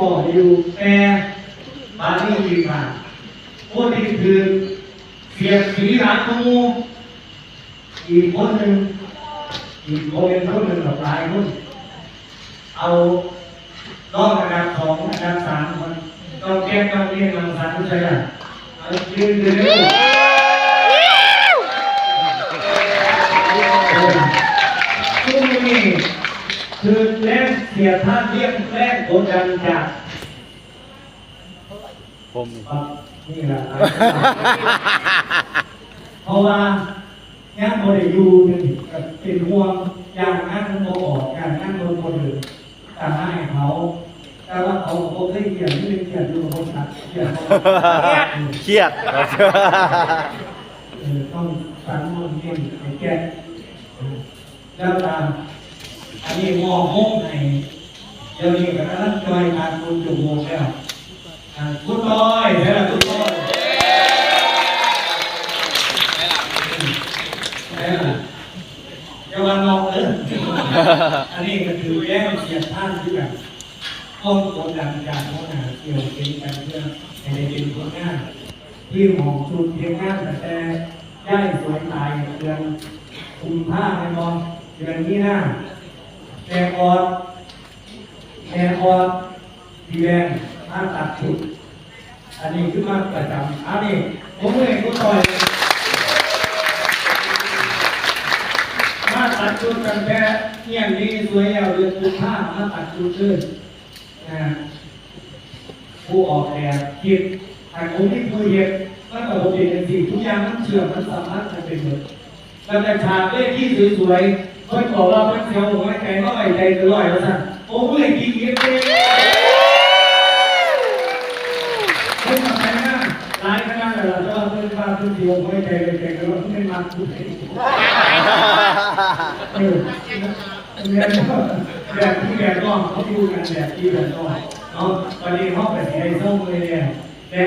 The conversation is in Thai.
พ่ออยู่แต่บางนี่ดีมากคนนี้คือเสียสีหลานของงูอีกคนหนึ่งอีกคนเป็นคนหนึ่งหลากหลายคนเอาล้อันดับสองอันดับสามคนต้องแก้ต้องเรียต้องวัลด้วยนะเอาจริงเลย คือแรงเสียท่าเรียกแรงกดดันจากผมครับนี่แหละครับเพราะว่าย่างโมเดลยูเป็นเป็นห่วงอย่างนั้นโมออกอย่างนั้นโมโมเดลแต่ให้เขาแต่ว่าเขาเขาเคยเขียนที่เป็นเขียนดูเขาชัดเขียนเขาเครียดครับเออต้องสันมันเย็นไอ้แก่เออแล้วตาม อันนี้มองห้องในเดี๋ยวนี้ก็กำลังจอยการคุณจุ่มโมแล้วคุณต้อยเฮ้ยคุณต้อยอย่าวันนอกเลยอันนี้ก็คือแย่งเสียท่านที่แบบต้นกดดันการพัฒนาเกี่ยวกับการเพื่อให้ได้เป็นคนงานที่หมองชุดเพียงงานแต่แต่ย่ายสวยตายเดือนคุมผ้าในบอลเดือนนี้หน้า แอร์ออดแอร์ออดดีแดงผ้าตัดชุด อันนี้คือมาประจำอันนี้ผมเองก็ต่อยมาตัดชุดกันแค่เที่ยงนี้สวยแล้วเดือนกุมภามาตัดชุดขึ้นนะผู้ออกแบบคิดทางองค์ที่ผู้เห็นมันก็ผมเป็นสิ่งทุกอย่างมันเชื่อมมันสามารถจะเป็นหมดแล้วแต่ฉากเลขที่สวยๆ เพิ่นบอกว่าเพิ่นเสียวหัวใจน้อยใจตลอยแล้วสั่นโอ้เมื่อยกินเงี้ยเลยเพิ่นมาแต่งหน้าหลายคณะเลยล่ะแต่ว่าเพิ่นว่าเพิ่นเสียวหัวใจเลยใจตลอดไม่มาพูดให้เออเรียแบบที่แบบน้องเขาพูดกันแบบที่แบบน้องเนาะวันนี้เขาไปที่ไอ้ส้มเลยเนี่ยแต่